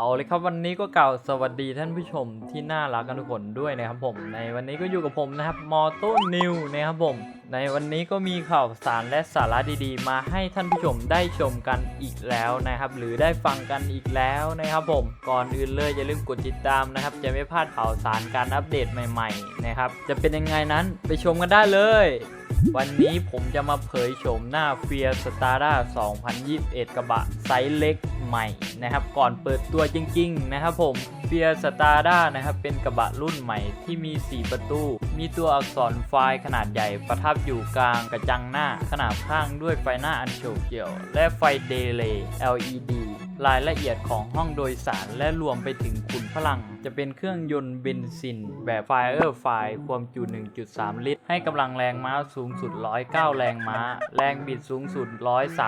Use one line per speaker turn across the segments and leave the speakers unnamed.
เอาเลยครับวันนี้ก็กล่าวสวัสดีท่านผู้ชมที่น่ารักกันทุกคนด้วยนะครับผม ในวันนี้ก็อยู่กับผมนะครับมอโต้นิวนะครับผม ในวันนี้ก็มีข่าวสารและสาระดีๆ มาให้ท่านผู้ชมได้ชมกันอีกแล้วนะครับ หรือได้ฟังกันอีกแล้วนะครับผม ก่อนอื่นเลยอย่าลืมกดติดตามนะครับ จะไม่พลาดข่าวสารการอัปเดตใหม่ ๆ นะครับ จะเป็นยังไงนั้นไปชมกันได้เลย วันนี้ผมจะมาเผยโฉมหน้าเฟียสตาร์ด้า2021 กระบะไซส์เล็กใหม่นะครับ ก่อนเปิดตัวจริง ๆ นะครับผมเฟียสตาร์ด้านะครับ เป็นกระบะรุ่นใหม่ที่มี 4 ประตู มีตัวอักษรไฟล์ขนาดใหญ่ประทับอยู่กลางกระจังหน้า ขนาดข้างด้วยไฟหน้าอันโฉบเฉี่ยว และไฟเดเลย์ LED รายละเอียดของห้องโดยสารและรวมไปถึงขุนพลัง จะเป็นเครื่องยนต์เบนซิน แบบ Fire f i ความจุ 1.3 ลิตร ให้กำลังแรงม้าสูงสุด 109 แรงม้า แรงบิดสูงสุด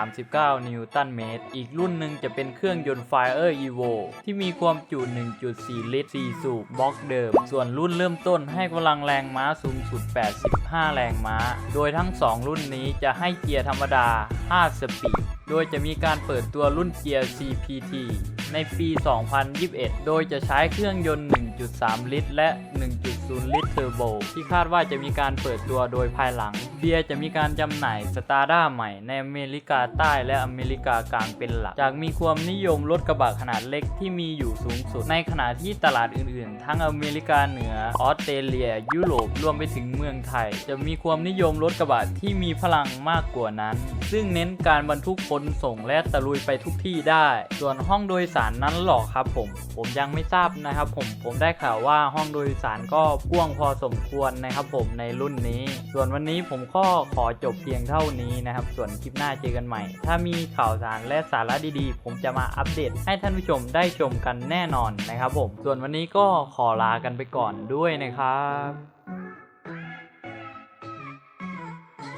139 นิวตันเมตร อีกรุ่นหนึ่งจะเป็นเครื่องยนต์ Fire Evo ที่มีความจุ 1.4 ลิตร 4 สูบบล็อกเดิม ส่วนรุ่นเริ่มต้นให้กำลังแรงม้าสูงสุด 85 แรงม้า โดยทั้ง 2 รุ่นนี้จะให้เกียร์ธรรมดา 5 สปีด โดยจะมีการเปิดตัวรุ่นเกียร์ CPT ในปี 2021 โดยจะใช้เครื่องยนต์ 1.3 ลิตร และ 1.0 ลิตรเทอร์โบที่คาดว่าจะมีการเปิดตัวโดยภายหลัง เบียร์จะมีการจำหน่ายสตาร์ด้าใหม่ ในอเมริกาใต้และอเมริกากลางเป็นหลัก จากมีความนิยมรถกระบะขนาดเล็กที่มีอยู่สูงสุด ในขณะที่ตลาดอื่นๆ ทั้งอเมริกาเหนือออสเตรเลีย ยุโรปรวมไปถึงเมืองไทย จะมีความนิยมรถกระบะที่มีพลังมากกว่านั้น ซึ่งเน้นการบรรทุกขนส่งและตะลุยไปทุกที่ได้ ส่วนห้องโดยสารนั้นหรอครับผม ผมยังไม่ทราบนะครับผมผมได้ข่าวว่าห้องโดยสารก็กว้างพอสมควรนะครับผมในรุ่นนี้ ส่วนวันนี้ผมก็ขอจบเพียงเท่านี้นะครับ ส่วนคลิปหน้าเจอกันใหม่ ถ้ามีข่าวสารและสาระดีๆ ผมจะมาอัปเดตให้ท่านผู้ชมได้ชมกันแน่นอนนะครับผม ส่วนวันนี้ก็ขอลากันไปก่อนด้วยนะครับ